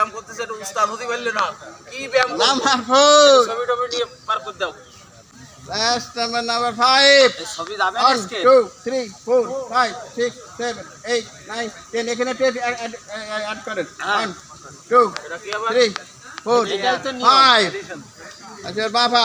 number five. four, five, eight, nine, ten. এখানে tape add বাবা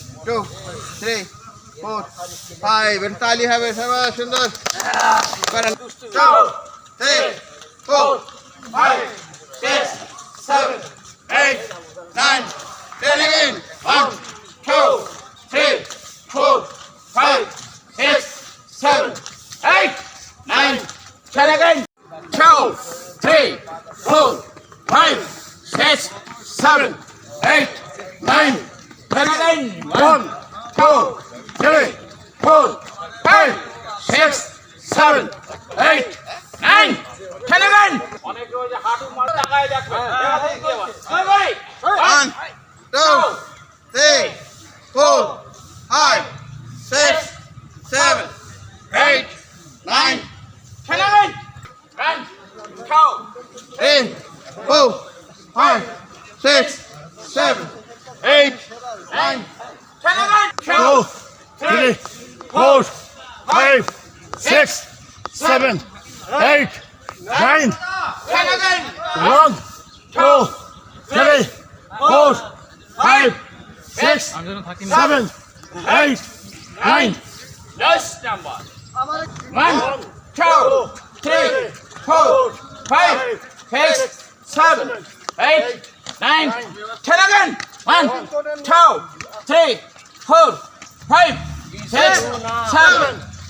two, three, four, five. And Tali have a Sama Sundar. Two, three, four, five, six, seven, eight, nine, ten again. One. One, two, three, four, five, six, seven, eight, nine. খেলেবেন অনেকে ওই যে হাঁটু মার One, two, three, four, five, again. One, two, three, four, five, six, seven, eight, nine. Last number. One, two, three, four, five, six, seven, eight, nine. Ten again. One, two, three, four, five, six, seven.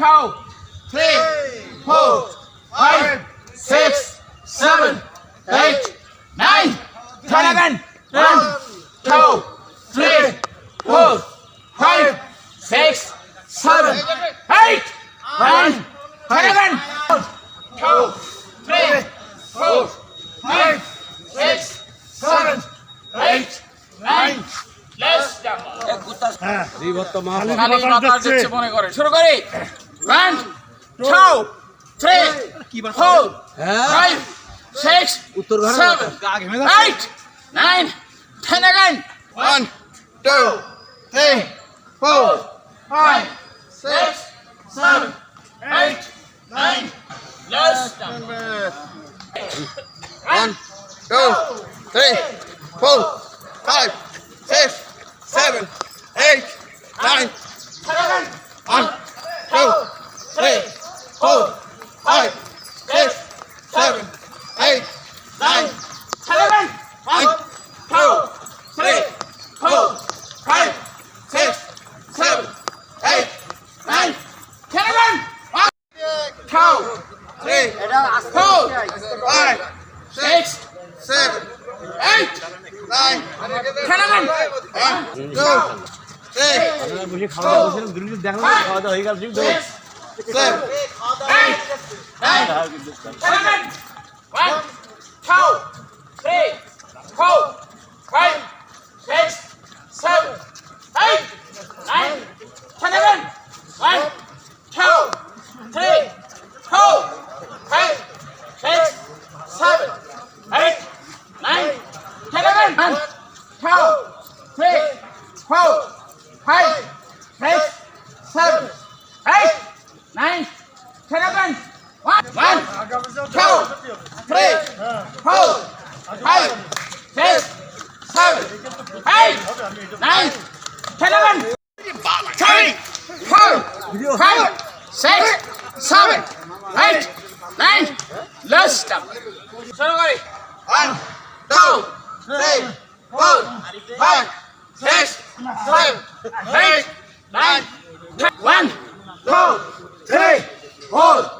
two, Three, four, five, six, seven, eight, nine, ten, ten, two, three, four, five, six, seven, eight, nine, ten, two, three, four, five, six, seven, eight, nine, শুরু করি One, two, three, four, five, six, seven, eight, nine, ten again. One, two, three, four, five, six, seven, eight, nine. Last number. One, two, three, four, five, six, seven, eight, nine. খাওয়া দাওয়া দেখলাম খাওয়া দাওয়া হয়ে গেল Cold, three, cold, five, six, seven. five, six, seven, eight, nine, let's stop. one, two, three, four, five, six, seven, eight, nine, one, two, three, four.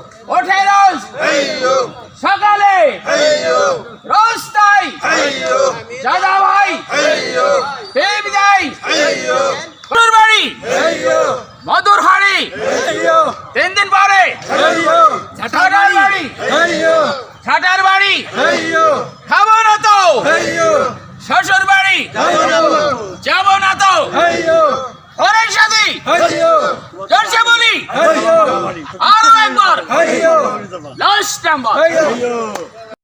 Sambar